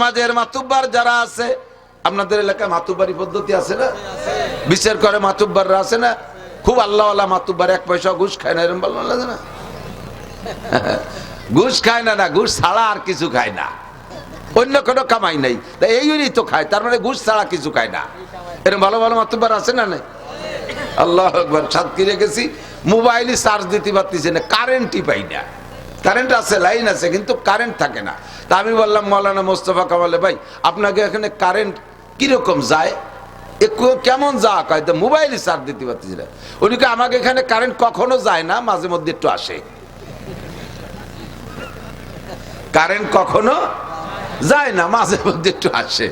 সমাজের মাতুব্বার যারা আছে, আপনাদের এলাকায় মাতুব্বারি পদ্ধতি আছে না? বিচার করে মাতুব্বাররা আছে না? খুব আল্লাহ মাতুব্বার, এক পয়সা ঘুষ খায় না এরকম ভালো লাগে না? ঘুষ খায় না না, ঘুষ ছাড়া আর কিছু খায় না। অন্য কোনো কামাই নাই। তা এই জন্যই তো খায়, তার মানে ঘুষ ছাড়া কিছু খায় না। এরকম ভালো ভালো মাতুব্বার আছে না নাই? আল্লাহ একবার সাতকি রেখেছি মোবাইলই চার্জ দিতে পারতেছে না কারেন্টই পাই না। কারেন্ট আছে লাইন আছে, কিন্তু কারেন্ট থাকে না। তা আমি বললাম, মৌলানা মোস্তফা কামালে, ভাই, আপনাকে এখানে কারেন্ট কীরকম যায়? একটু কেমন যা কয়, তো মোবাইলে চার্জ দিতে পারতেছি না। উনিকে আমাকে এখানে কারেন্ট কখনো যায় না, মাঝে মধ্যে একটু আসে। কারেন্ট কখনো যায় না, মাঝে মধ্যে একটু আসে।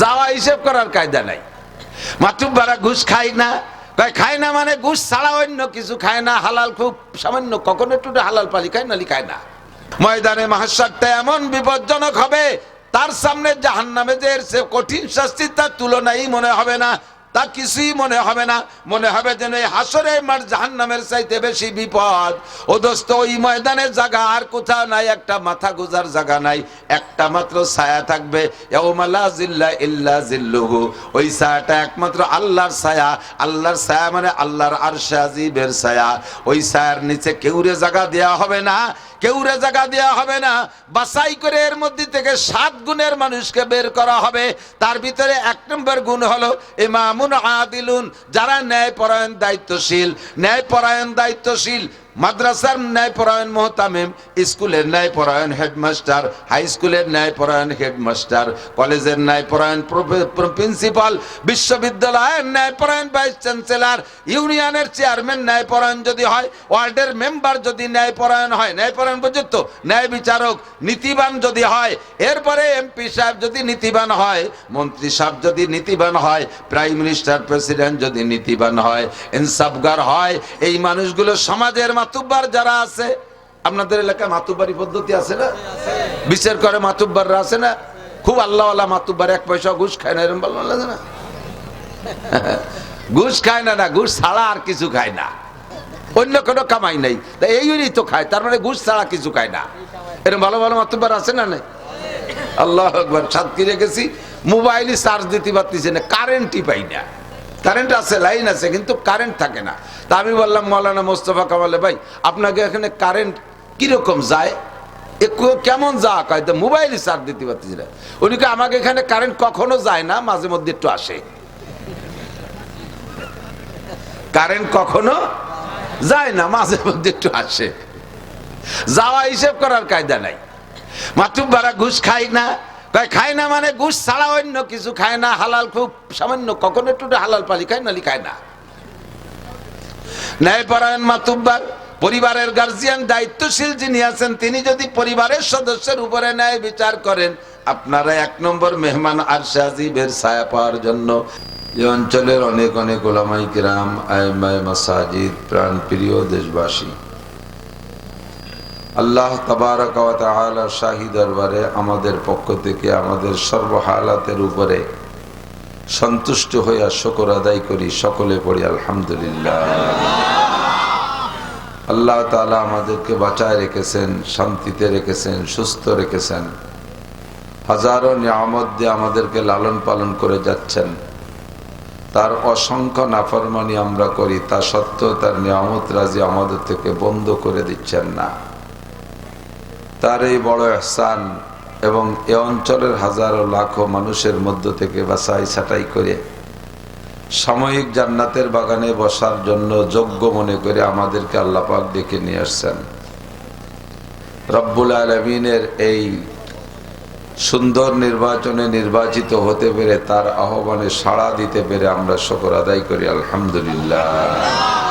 যাওয়া হিসেব করার কায়দা নাই। মাতুব্বারা ঘুষ খায় না কয়, খায় না মানে ঘুষ ছাড়া অন্য কিছু খায় না, হালাল খুব সামান্য, কখনো একটু হালাল পালি, খায় নালি খায় না। ময়দানে মাহাসারটা এমন বিপজ্জনক হবে, তার সামনে জাহান নামে যে কঠিন শাস্তি তার তুলনাই মনে হবে না। তা কিছুই মনে হবে না। মনে হবে যেন এই হাসরে মার জাহান নামের চাইতে বেশি বিপদ। ও দোস্ত, ওই ময়দানের জায়গা আর কোথাও নাই, একটা মাথা গুজার জায়গা নাই, একটা মাত্র ছায়া থাকবে। ইল্লা জিল্লুহু। ওই ছায়াটা একমাত্র আল্লাহর ছায়া। আল্লাহর ছায়া মানে আল্লাহর আরশে আজিবের ছায়া। ওই ছায়ার নিচে কেউরে জায়গা দেওয়া হবে না, কেউরে জায়গা দেওয়া হবে না। বাছাই করে এর মধ্যে থেকে সাত গুণের মানুষকে বের করা হবে। তার ভিতরে এক নম্বর গুণ হলো ইমামুন আদিলুন যারা ন্যায়পরায়ণ দায়িত্বশীল। ন্যায়পরায়ণ দায়িত্বশীল মাদ্রাসার ন্যায় পরায়ণ মোহতামিম, স্কুলের ন্যায় পরায়ণ হেডমাস্টার, হাই স্কুলের ন্যায় পরায়ণ হেডমাস্টার, কলেজের ন্যায় পরায়ণ প্রিন্সিপাল, বিশ্ববিদ্যালয়ের ন্যায় পরায়ণ ভাইস চ্যান্সেলর, ইউনিয়নের চেয়ারম্যান ন্যায় পরায়ণ যদি হয়, ওয়ার্ডের মেম্বার যদি ন্যায় পরায়ণ হয় ন্যায় পরায়ণ পর্যন্ত ন্যায় বিচারক, নীতিবান যদি হয়, এরপরে এমপি সাহেব যদি নীতিবান হয়, মন্ত্রী সাহেব যদি নীতিবান হয়, প্রাইম মিনিস্টার প্রেসিডেন্ট যদি নীতিবান হয়, ইনসাফগার হয়, এই মানুষগুলো সমাজের মাতুব্বার যারা আছে, আপনাদের এলাকায় মাতুব্বারি পদ্ধতি আছে না? বিচার করে মাতুব্বাররা আছে না? খুব আল্লাহ মাতুব্বার, এক পয়সা ঘুষ খায় না এরকম ভালো লাগে না? ঘুষ খায় না না, ঘুষ ছাড়া আর কিছু খায় না। অন্য কোনো কামাই নাই। তা এই জন্যই তো খায়, তার মানে ঘুষ ছাড়া কিছু খায় না। এরকম ভালো ভালো মাতুব্বার আছে না নাই? আল্লাহ একবার সাতকি রেখেছি মোবাইলই চার্জ দিতে পারতেছে না কারেন্টই পাই না। কারেন্ট আছে লাইন আছে, কিন্তু কারেন্ট থাকে না। তা আমি বললাম, মৌলানা মোস্তফা কামালে ভাই, আপনাকে এখানে কারেন্ট কীরকম যায়? একটু কেমন যা কয় মোবাইলে চার্জ দিতে পারতেছি না। উনিকে আমাকে এখানে কারেন্ট কখনো যায় না, মাঝে মধ্যে একটু আসে। কারেন্ট কখনো যায় না, মাঝে মধ্যে একটু আসে। যাওয়া হিসেব করার কায়দা নাই। মাতুব্বারা ঘুষ খায় না কয় খায় না মানে ঘুষ ছাড়া অন্য কিছু খায় না, হালাল খুব সামান্য, কখনো একটু হালাল পালি খায় নালি খায় না। ন্যায়পরায়ণ মাতুব্বার, পরিবারের গার্জিয়ান দায়িত্বশীল যিনি আছেন, তিনি যদি পরিবারের সদস্যের উপরে ন্যায় বিচার করেন, আপনারা এক নম্বর মেহমান আর সাজিবের ছায়া পাওয়ার জন্য এই অঞ্চলের অনেক অনেক ওলামাই কিরাম আইমায় মাসাজিদ প্রাণ প্রিয় দেশবাসী। আল্লাহ তাবারক ওয়া শাহী দরবারে আমাদের পক্ষ থেকে আমাদের সর্বহালাতের উপরে সন্তুষ্ট হইয়া শকর আদায় করি, সকলে পড়ি আলহামদুলিল্লাহ। আল্লাহ তাআলা আমাদেরকে বাঁচায় রেখেছেন, শান্তিতে রেখেছেন, সুস্থ রেখেছেন। হাজারো নিয়ামত দিয়ে আমাদেরকে লালন পালন করে যাচ্ছেন। তার অসংখ্য নাফরমানি আমরা করি, তা সত্ত্বেও তার নিয়ামত রাজি আমাদের থেকে বন্ধ করে দিচ্ছেন না। তার এই বড় এহসান এবং এ অঞ্চলের হাজারো লাখো মানুষের মধ্য থেকে বাছাই ছাটাই করে সাময়িক জান্নাতের বাগানে বসার জন্য যোগ্য মনে করে আমাদেরকে আল্লাপাক ডেকে নিয়ে আসছেন। রব্বুল আলমিনের এই সুন্দর নির্বাচনে নির্বাচিত হতে পেরে তার আহ্বানে সাড়া দিতে পেরে আমরা শকর আদায় করি, আলহামদুলিল্লাহ।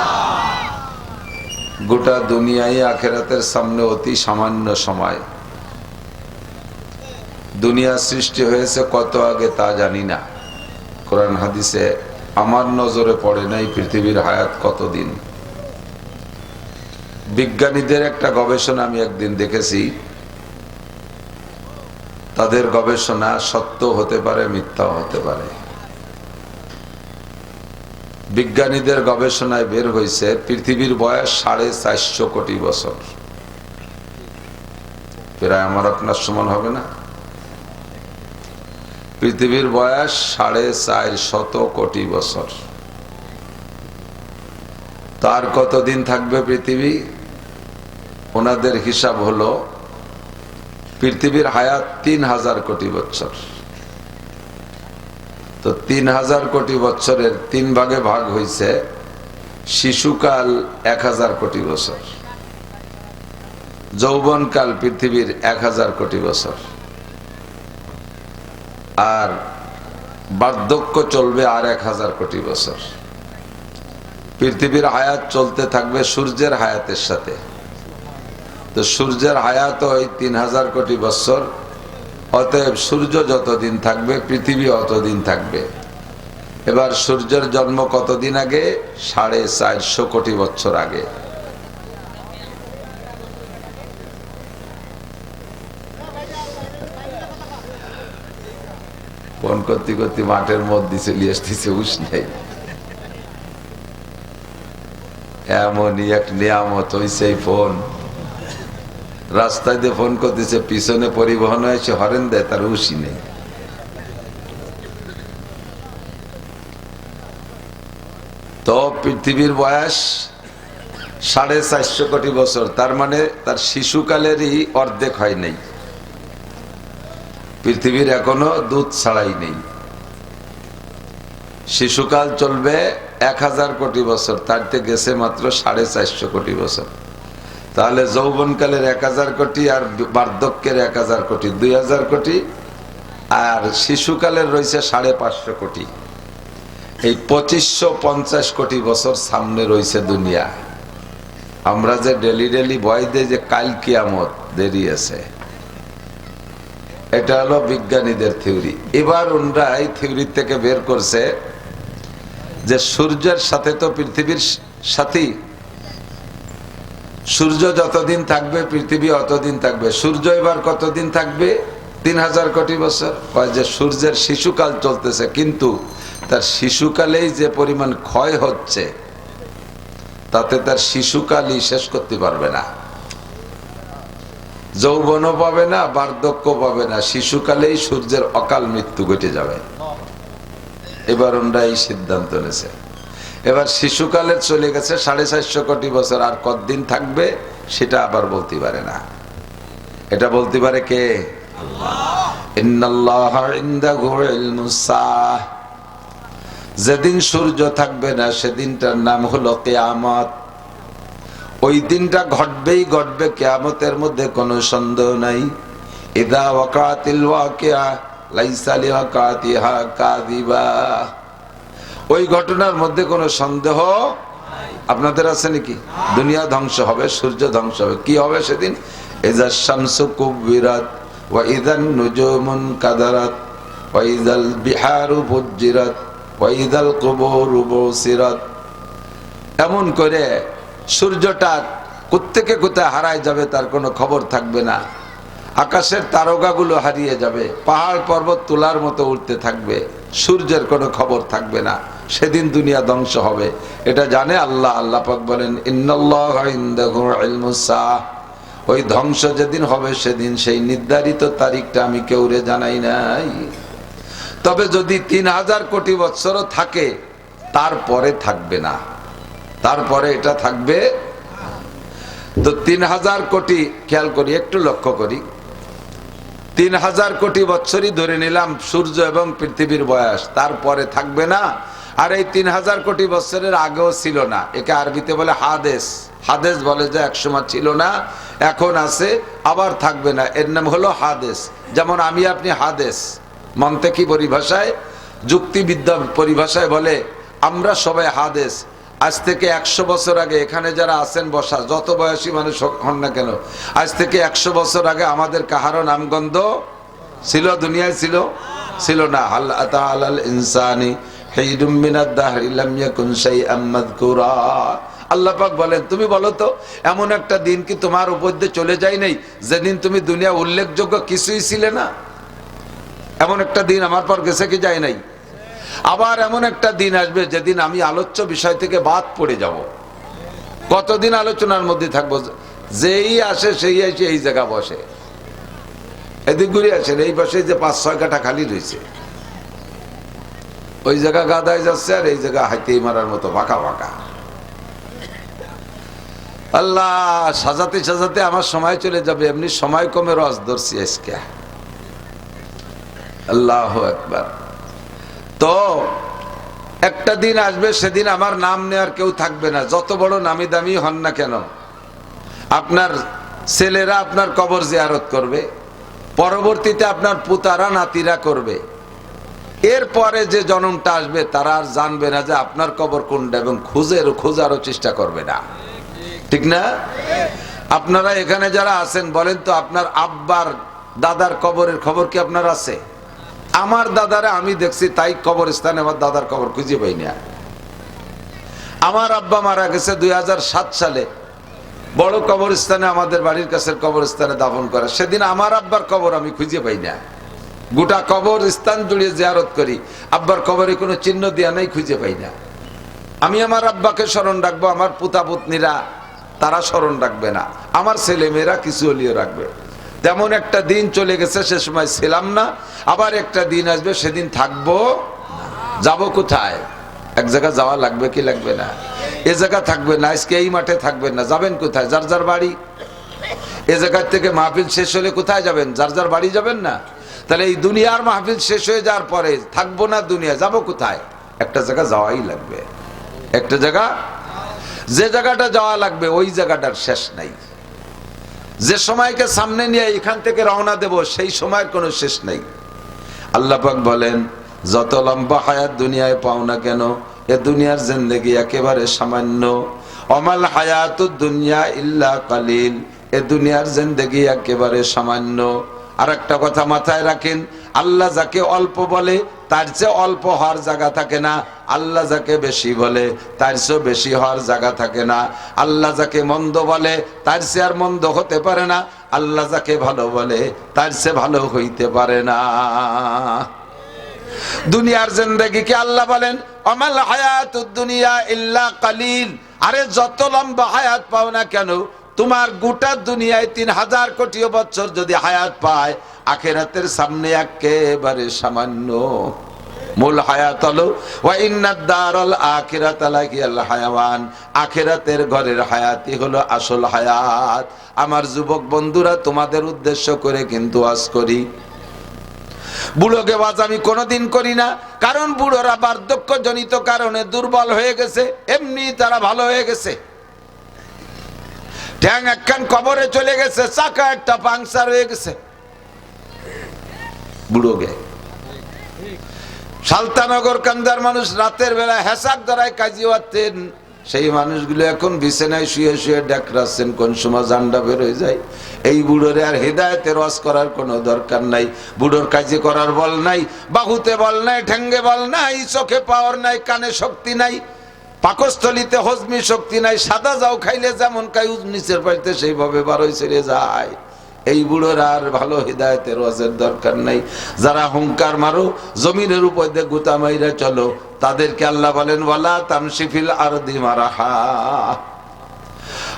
গোটা দুনিয়ায় আখেরাতের সামনে অতি সামান্য সময়। দুনিয়া সৃষ্টি হয়েছে কত আগে তা জানি না। কোরআন হাদিসে আমার নজরে পড়ে নাই পৃথিবীর হায়াত কতদিন। বিজ্ঞানীদের একটা গবেষণা আমি একদিন দেখেছি। তাদের গবেষণা সত্য হতে পারে, মিথ্যাও হতে পারে। বিজ্ঞানীদের গবেষণায় বের হয়েছে, পৃথিবীর বয়স সাড়ে চারশো কোটি বছর। প্রায় আমার আপনার সমান হবে না? পৃথিবীর বয়স সাড়ে চার শত কোটি বছর। তার কতদিন থাকবে পৃথিবী? ওনাদের হিসাব হলো, পৃথিবীর হায়াত তিন হাজার কোটি বছর। তো তিন হাজার কোটি বছরের তিন ভাগে ভাগ হয়েছে শিশুকাল এক হাজার কোটি বছর। যৌবনকাল পৃথিবীর এক হাজার কোটি বছর। আর বার্ধক্য চলবে আর এক হাজার কোটি বছর। পৃথিবীর হায়াত চলতে থাকবে সূর্যের হায়াতের সাথে। তো সূর্যের হায়াত ওই তিন হাজার কোটি বছর অতএব সূর্য যতদিন থাকবে, পৃথিবী অতদিন থাকবে। এবার সূর্যের জন্ম কতদিন আগে? সাড়ে চারশো কোটি বছর আগে। ফোন করতে করতে মাঠের মধ্যে চলে আসতেছে উস নেই। এমনই এক নিয়ামত হইছে ফোন। রাস্তায় দিয়ে ফোন করতেছে, পিছনে পরিবহন হয়েছে হরেন দেয়, তার উসি নেই। তো পৃথিবীর বয়স সাড়ে চারশো কোটি বছর, তার মানে তার শিশুকালেরই অর্ধেক হয় নাই। পৃথিবীর এখনও দুধ ছাড়াই নেই। শিশুকাল চলবে এক হাজার কোটি বছর তারতে গেছে মাত্র সাড়ে চারশো কোটি বছর। তাহলে যৌবনকালের এক হাজার কোটি আর বার্ধক্যের এক হাজার কোটি, দুই হাজার কোটি, আর শিশুকালের রয়েছে সাড়ে পাঁচশো কোটি। এই পঁচিশশো পঞ্চাশ কোটি বছর সামনে রয়েছে দুনিয়া। আমরা যে ডেলি ডেলি ভয় দিই যে কাল কিয়ামত দেরি আছে। এটা হলো বিজ্ঞানীদের থিওরি। এবার ওনরা এই থিওরি থেকে বের করছে যে সূর্যের সাথে তো পৃথিবীর সাথী সূর্য যতদিন থাকবে, পৃথিবী অতদিন থাকবে। সূর্য এবার কতদিন থাকবে? তিন হাজার কোটি বছর। যে সূর্যের শিশুকাল চলতেছে, কিন্তু তার শিশুকালেই যে পরিমাণ ক্ষয় হচ্ছে, তাতে তার শিশুকালই শেষ করতে পারবে না। যৌবনও পাবে না, বার্ধক্য পাবে না, শিশুকালেই সূর্যের অকাল মৃত্যু ঘটে যাবে। এবার ওনরা এই সিদ্ধান্ত নেছে এবার শিশুকালে চলে গেছে সাড়ে চারশো কোটি বছর। আর কতদিন থাকবে সেটা আবার বলতে পারে না। এটা বলতে পারে কে? যেদিন সূর্য থাকবে না সেদিনটার নাম হলো কেয়ামত। ওই দিনটা ঘটবেই ঘটবে, কেয়ামতের মধ্যে কোনো সন্দেহ নাই। ইদা ওয়াকাতিল ওয়াকিয়া, লাইসা লিওয়াকাতিহা কাযিবা। ওই ঘটনার মধ্যে কোনো সন্দেহ আপনাদের আছে নাকি? দুনিয়া ধ্বংস হবে, সূর্য ধ্বংস হবে। কি হবে সেদিন? এজা শামসু কুবিরাত ওয়া ইদান নুজুমুন কাদারাত ওয়া ইদাল বিহারু বুজ্জিরাত ওয়া ইদাল কুবুরু বুসিরাত। এমন করে সূর্যটা কোত্থেকে কোথায় হারায় যাবে তার কোনো খবর থাকবে না। আকাশের তারকাগুলো হারিয়ে যাবে, পাহাড় পর্বত তোলার মতো উঠতে থাকবে, সূর্যের কোনো খবর থাকবে না। সেদিন দুনিয়া ধ্বংস হবে। এটা জানে আল্লাহ। আল্লাহ পাক বলেন। ওই ধ্বংস যেদিন হবে, সেদিন সেই নির্ধারিত তারিখটা আমি কেউরে জানাই নাই। তবে যদি তিন হাজার কোটি বৎসরও থাকে, তারপরে থাকবে না। তারপরে এটা থাকবে তো তিন হাজার কোটি, খেয়াল করি, একটু লক্ষ্য করি। তিন হাজার কোটি বছরই ধরে নিলাম সূর্য এবং পৃথিবীর বয়স। তারপরে থাকবে না আর এই তিন হাজার কোটি বছরের আগেও ছিল না। একে আরবিতে বলে হাদেশ হাদেশ বলে যে একসময় ছিল না, এখন আছে, আবার থাকবে না। এর নাম হলো হাদেশ যেমন আমি, আপনি হাদেশ মন্তেকি পরিভাষায়, যুক্তিবিদ্যা পরিভাষায় বলে, আমরা সবাই হাদেশ আজ থেকে একশো বছর আগে এখানে যারা আছেন, বসা, যত বয়সী মানুষ হন না কেন, আজ থেকে একশো বছর আগে আমাদের কাহারও নামগন্ধ ছিল, দুনিয়ায় ছিল? ছিল না। আল্লাহ ইনসানি হিদুম মিনাদ দাহরি লাম ইয়াকুন শাইআম মাযকুরা। বলেন, তুমি বলো তো, এমন একটা দিন কি তোমার উপর দিয়ে চলে যায় নাই? যেদিন তুমি দুনিয়া উল্লেখযোগ্য কিছুই ছিলে না। এমন একটা দিন আমার পর গেছে কি যায় নাই? আবার এমন একটা দিন আসবে যেদিন আমি আলোচ্য বিষয় থেকে বাদ পড়ে যাব। কতদিন আলোচনার মধ্যে থাকব? যেই আসে সেই এসে এই জায়গা বসে। এদিক ঘুরে আসেন, এই পাশে যে পাঁচ ছয় কাটা খালি রয়েছে। ওই জায়গা গাদায় যাচ্ছে আর এই জায়গা হাইতেই মারার মতো ফাঁকা ফাঁকা আল্লাহ, সাজাতে সাজাতে আমার সময় চলে যাবে, এমনি সময় কমে রস ধরছি আজকে। আল্লাহ একবার তো, একটা দিন আসবে, সেদিন আমার নাম নেওয়ার কেউ থাকবে না, যত বড় নামি দামি হন না কেন। আপনার ছেলেরা আপনার কবর জিয়ারত করবে, পরবর্তীতে আপনার পুতারা, নাতিরা করবে। এরপরে যে জনমটা আসবে, তারা আর জানবে না যে আপনার কবর কোনটা এবং খুঁজের, খোঁজারও চেষ্টা করবে না। ঠিক না? আপনারা এখানে যারা আছেন, বলেন তো আপনার আব্বার দাদার কবরের খবর কি আপনার আছে? আমার দাদারে আমি দেখছি, তাই কবরস্থানে আমার দাদার কবর খুঁজে পাই না। আমার আব্বা মারা গেছে দুই হাজার সাত সালে। বড় কবরস্থানে আমাদের বাড়ির কাছের কবরস্থানে দাফন করে। সেদিন আমার আব্বার কবর আমি খুঁজে পাই না। গোটা কবর স্থান জুড়ে জিয়ারত করি। আব্বার কবরে কোনো চিহ্ন দেওয়া নাই, খুঁজে পাই না। আমি আমার আব্বাকে স্মরণ রাখব, আমার পুতা পুতনিরা তারা স্মরণ রাখবে না। আমার ছেলে মেয়েরা কিছু হলিও রাখবে। তেমন একটা দিন চলে গেছে, সে সময় ছিলাম না, আবার একটা দিন আসবে, সেদিন থাকব যাব কোথায়? এক জায়গা যাওয়া লাগবে কি লাগবে না? এ জায়গা থাকবে না, আজকে এই মাঠে থাকবেন না। যাবেন কোথায়? যার যার বাড়ি। এ জায়গার থেকে মাহফিল শেষ হলে কোথায় যাবেন? যার যার বাড়ি যাবেন না? তাহলে এই দুনিয়ার মাহফিল শেষ হয়ে যাওয়ার পরে থাকব না দুনিয়া, যাব কোথায়? একটা জায়গা যাওয়াই লাগবে। একটা জায়গা? যে জায়গাটা যাওয়া লাগবে, ওই জায়গাটার শেষ নাই। যে সময়কে সামনে নিয়ে এখান থেকে রওনা দেব, সেই সময়ের কোনো শেষ নাই। আল্লাপাক বলেন, যত লম্বা হায়াত দুনিয়ায় পাও না কেন, এ দুনিয়ার জিন্দগি একেবারে সামান্য। অমাল হায়াত দুনিয়া ইল্লা কালিল, এ দুনিয়ার জিন্দগি একেবারে সামান্য। আর একটা কথা মাথায় রাখেন, আল্লাহ যাকে অল্প বলে, তার চেয়ে অল্প হওয়ার জায়গা থাকে না। আল্লাহ যাকে বেশি বলে, তার চেয়ে বেশি হওয়ার জায়গা থাকে না। আল্লাহ যাকে মন্দ বলে, তার চেয়ে আর মন্দ হতে পারে না। আল্লাহ যাকে ভালো বলে, তার চেয়ে ভালো হইতে পারে না। দুনিয়ার জিন্দগিকে আল্লাহ বলেন? অমাল হায়াত দুনিয়া ইল্লা কালিল। আরে যত লম্বা হায়াত পাও না কেন তোমার গোটা দুনিয়ায় তিন হাজার কোটি বছর যদি হায়াত পায়, আখেরাতের সামনে একেবারে সামান্য মূল হায়াত হলো হায়াওয়ান। আখিরাতের ঘরের হায়াতই হলো আসল হায়াত। আমার যুবক বন্ধুরা, তোমাদের উদ্দেশ্য করে কিন্তু আজ করি। বুড়োকে বাজ আমি কোনোদিন করি না, কারণ বুড়োরা বার্ধক্য জনিত কারণে দুর্বল হয়ে গেছে, এমনি তারা ভালো হয়ে গেছে। ঠ্যাং একখান কবরে চলে গেছে, চাকা একটা পাংচার হয়ে গেছে। বুড়োকে সালতানগর কান্দার মানুষ রাতের বেলা হেসাক দ্বারায় কাজী হতেন সেই মানুষগুলো এখন বিছানায় শুয়ে শুয়ে ডেকরাচ্ছেন কোন সময় জান্ডা বের হয়ে যায়। এই বুড়োরে আর হেদায়তে রস করার কোনো দরকার নাই। বুড়োর কাজে করার বল নাই, বাহুতে বল নাই ঠেঙ্গে বল নাই, চোখে পাওয়ার নাই, কানে শক্তি নাই। পাকস্থলিতে হজমি শক্তি নাই, সাদা যাও খাইলে যেমন খাই নিচের বাড়িতে সেইভাবে বারোই ছেড়ে যায়। এই বুড়োর আর ভালো হৃদায়তের রসের দরকার নাই। যারা হুঙ্কার মারো, জমিনের উপর দিয়ে গুতা মাইরা চলো। তাদেরকে আল্লাহ বলেন, ওয়ালা তামসিফিল আরদি মারাহা।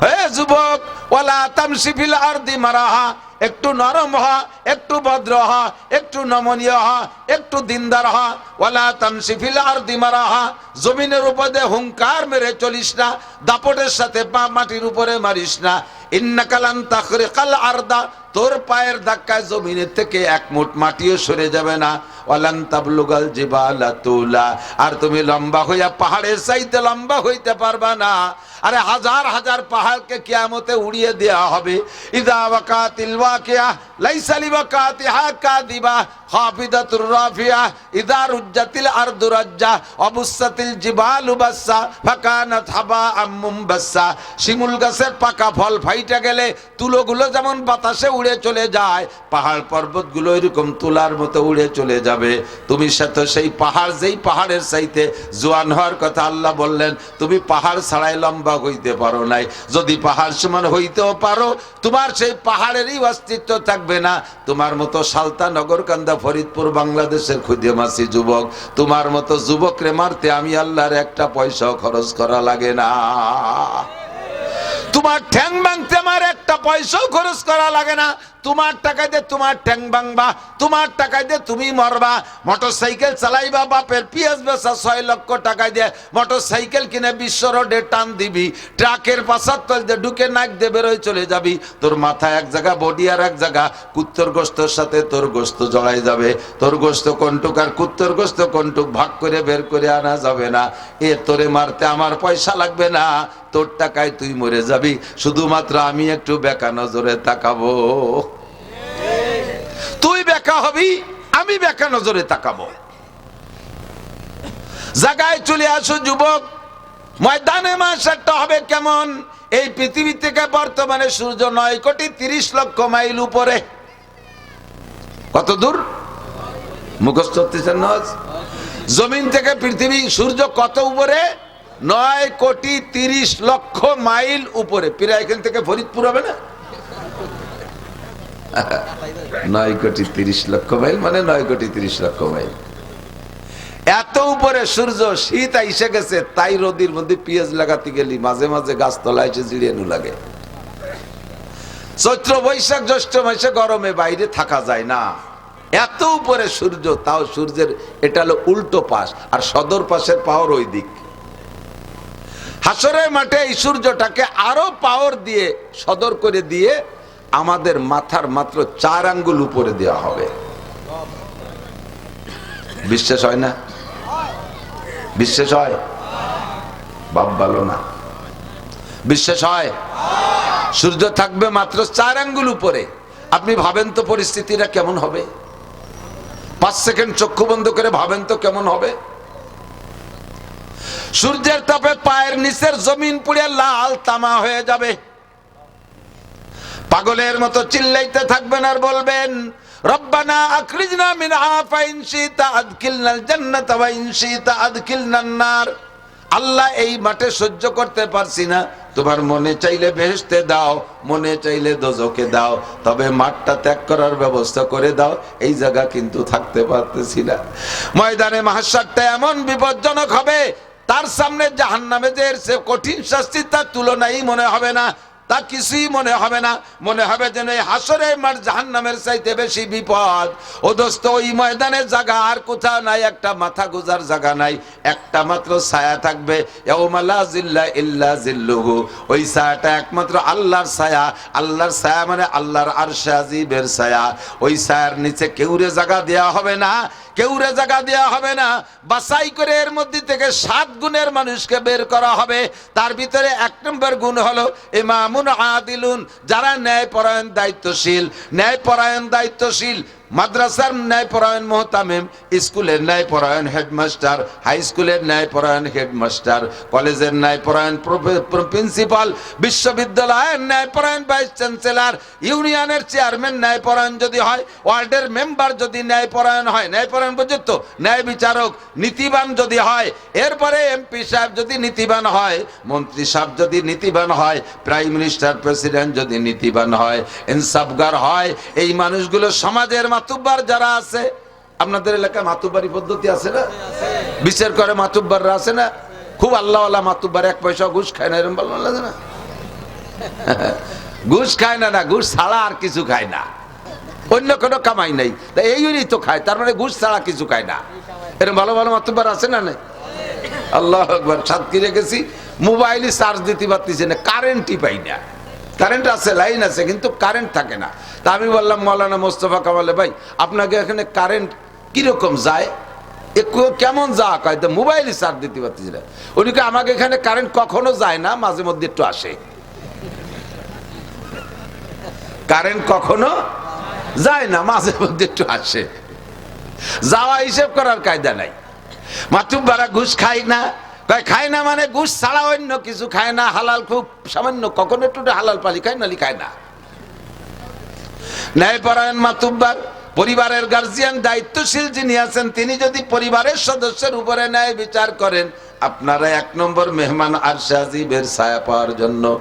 হে যুবক, ওয়ালা তামসিফিল আরদি মারাহা। একটু নরম হ একটু ভদ্র হ একটু নমনীয় হ একটু দিনদার হ ওয়ালা তামসিফিল দিমারা মারাহা, জমিনের উপরে হুঙ্কার মেরে চলিস না, দাপটের সাথে মাটির উপরে মারিস না। ইন্নাকালান তাখরিকাল আরদা তোর পায়ের ধাক্কা জমিনের থেকে এক মুঠ মাটিও সরে যাবে না। অলান তাবলুগাল জিবালা তুলা। আর তুমি লম্বা হইয়া পাহাড়ের চাইতে লম্বা হইতে পারবা না। আরে হাজার হাজার পাহাড়কে কিয়ামতে উড়িয়ে দেওয়া হবে। ইদা ওয়াকাতিল ওয়াকিয়া কাতিহা কা কাদিবা। খাফিদাতুর রাফিয়া, ইদা ফল ফাইটা গেলে তুলোগুলো যেমন বাতাসে উড়ে চলে যায়, পাহাড় পর্বতগুলো এরকম তুলার মতো উড়ে চলে যাবে। তুমি সাথে সেই পাহাড়, যেই পাহাড়ের চাইতে জোয়ান হওয়ার কথা আল্লাহ বললেন, তুমি পাহাড় ছাড়াই লম্বা হইতে পারো নাই। যদি পাহাড় সমান হইতেও পারো, তোমার সেই পাহাড়েরই অস্তিত্ব থাকবে না। তোমার মতো সালতা নগরকান্দা ফরিদপুর, বাংলাদেশের খুদে মাসি যুবক। তোমার মতো যুবকরে মারতে আমি আল্লাহর একটা পয়সাও খরচ করা লাগে না। তোমার ঠ্যাং ভাঙতে আমার একটা পয়সাও খরচ করা লাগে না। তোমার টাকা দিয়ে তোমার ঠ্যাং ভাঙবা, তোমার টাকা দিয়ে তুমি মরবা। মোটর সাইকেল চালাইবা, বাপের পিএস বেচা ছয় লক্ষ টাকা দিয়ে মোটর সাইকেল কিনে বিশ্ব রোডে টান দিবি। ট্রাকের পাশার তল দিয়ে ঢুকে নাক দিয়ে বেরোয় চলে যাবি। তোর মাথায় এক জায়গা, বডি আর এক জায়গা। কুত্তর গোস্তর সাথে তোর গোস্ত জড়াই যাবে। তোর গোস্ত কন্টুক আর কুত্তর গোস্ত কন্টুক ভাগ করে বের করে আনা যাবে না। এ তোরে মারতে আমার পয়সা লাগবে না। তোর টাকায় তুই মরে যাবি। শুধুমাত্র আমি একটু বেকা নজরে তাকাবো। তুই বেকা হবি, আমি বেকা নজরে তাকাবো। জায়গায় চলে আসো যুবক, ময়দানে মাস একটা হবে কেমন? এই পৃথিবী থেকে বর্তমানে সূর্য নয় কোটি তিরিশ লক্ষ মাইল উপরে। কত দূর? মুখস্থ জমিন থেকে পৃথিবী সূর্য কত উপরে? নয় কোটি তিরিশ লক্ষ মাইল উপরে। প্রায়, এখান থেকে ফরিদপুর হবে না? নয় কোটি তিরিশ লক্ষ মাইল মানে নয় কোটি তিরিশ লক্ষ মাইল। এত উপরে সূর্য, শীত আইসে গেছে, তাই রোদির মধ্যে পেঁয়াজ লাগাতে গেলি, মাঝে মাঝে গাছ তলা এসে জিরিয়ানু লাগে। চৈত্র, বৈশাখ, জ্যৈষ্ঠ মাসে গরমে বাইরে থাকা যায় না। এত উপরে সূর্য, তাও সূর্যের, এটা হলো উল্টো পাশ, আর সদর পাশের পাওয়ার ওই দিক হাসরের মাঠে এই সূর্যটাকে আরও পাওয়ার দিয়ে সদর করে দিয়ে আমাদের মাথার মাত্র চার আঙ্গুল উপরে দেওয়া হবে। বিশ্বাস হয় না? বিশ্বাস হয়? বাপ ভালো না। বিশ্বাস হয়? সূর্য থাকবে মাত্র চার আঙ্গুল উপরে। আপনি ভাবেন তো পরিস্থিতিটা কেমন হবে? পাঁচ সেকেন্ড চক্ষু বন্ধ করে ভাবেন তো কেমন হবে? সূর্যের তাপে পায়ের নিচের জমিন পুড়ে লাল তামা হয়ে যাবে। পাগলের মতো চিল্লাইতে থাকবেন আর বলবেন, রব্বানা আখরিজনা মিন আফাইন শিতা আদখিলনাল জান্নাত ওয়া আল্লাহ এই মাঠে সহ্য করতে পারছি না। তোমার মনে চাইলে বেহেশতে দাও, মনে চাইলে দোজকে দাও, তবে মাঠটা ত্যাগ করার ব্যবস্থা করে দাও, এই জায়গা কিন্তু থাকতে পারতেছি না। ময়দানে মাহাসারটা এমন বিপজ্জনক হবে তার সামনে জাহান্নামে যে কঠিন শাস্তি তার তুলনায় মনে হবে না। তা কিছুই মনে হবে না। মনে হবে যেন এই হাসরে মার জাহান নামের চাইতে বেশি বিপদ। ও দোস্ত, ওই ময়দানের জায়গা আর কোথাও নাই, একটা মাথা গুজার জায়গা নাই, একটা মাত্র ছায়া থাকবে। ইল্লা জিল্লুহু। ওই ছায়াটা একমাত্র আল্লাহর ছায়া। আল্লাহর ছায়া মানে আল্লাহর আরশে আজিবের ছায়া। ওই ছায়ার নিচে কেউরে জায়গা দেয়া হবে না, কেউরে জায়গা দেওয়া হবে না। বাছাই করে এর মধ্যে থেকে সাত গুণের মানুষকে বের করা হবে। তার ভিতরে এক নম্বর গুণ হলো আদিলুন যারা ন্যায় পরায়ণ দায়িত্বশীল। ন্যায় পরায়ণ দায়িত্বশীল মাদ্রাসার ন্যায় পরায়ণ মোহতামিম, স্কুলের ন্যায় পরায়ণ হেডমাস্টার, হাই স্কুলের ন্যায় পরায়ণ হেডমাস্টার, কলেজের ন্যায় পরায়ণ প্রিন্সিপাল, বিশ্ববিদ্যালয়ের ন্যায় পরায়ণ ভাইস চ্যান্সেলর, ইউনিয়নের চেয়ারম্যান ন্যায় পরায়ণ যদি হয়, ওয়ার্ডের মেম্বার যদি ন্যায় পরায়ণ হয় ন্যায় পরায়ণ পর্যন্ত ন্যায় বিচারক, নীতিবান যদি হয়, এরপরে এমপি সাহেব যদি নীতিবান হয়, মন্ত্রী সাহেব যদি নীতিবান হয়, প্রাইম মিনিস্টার প্রেসিডেন্ট যদি নীতিবান হয়, ইনসাফগার হয়, এই মানুষগুলো সমাজের মাতুব্বার যারা আছে, আপনাদের এলাকায় মাতুব্বারি পদ্ধতি আছে না? বিচার করে মাতুব্বাররা আছে না? খুব আল্লাহ মাতুব্বার, এক পয়সা ঘুষ খায় না এরকম ভালো লাগে না ঘুষ খায় না না, ঘুষ ছাড়া আর কিছু খায় না। অন্য কোনো কামাই নাই। তা এইগুলি তো খায়, তার মানে ঘুষ ছাড়া কিছু খায় না। এরকম ভালো ভালো মাতুব্বার আছে না নাই? আল্লাহ একবার সাতক্ষীরে গেছি, মোবাইলে চার্জ দিতে পারতেছে না কারেন্টই পাই না। কারেন্ট আছে লাইন আছে, কিন্তু কারেন্ট থাকে না। তা আমি বললাম, মৌলানা মোস্তফা কামালে ভাই, আপনাকে এখানে কারেন্ট কীরকম যায়? একটু কেমন যা কয়? তো মোবাইলে চার্জ দিতে পারতেছি না। উনিকে আমাকে এখানে কারেন্ট কখনো যায় না, মাঝে মধ্যে একটু আসে। কারেন্ট কখনো যায় না, মাঝে মধ্যে একটু আসে। যাওয়া হিসেব করার কায়দা নাই। মাতুব্বারা ঘুষ খাই না। কয়, খায় না মানে ঘুষ ছাড়া অন্য কিছু খায় না, হালাল খুব সামান্য, কখনো একটু হালাল পালি, খায় নালি খায় না। ন্যায়পরায়ণ মাতুব্বার, পরিবারের গার্জিয়ান দায়িত্বশীল যিনি আছেন, তিনি যদি পরিবারের সদস্যের উপরে ন্যায় বিচার করেন, আপনারা এক নম্বর মেহমান আর সাজিবের ছায়া পাওয়ার জন্য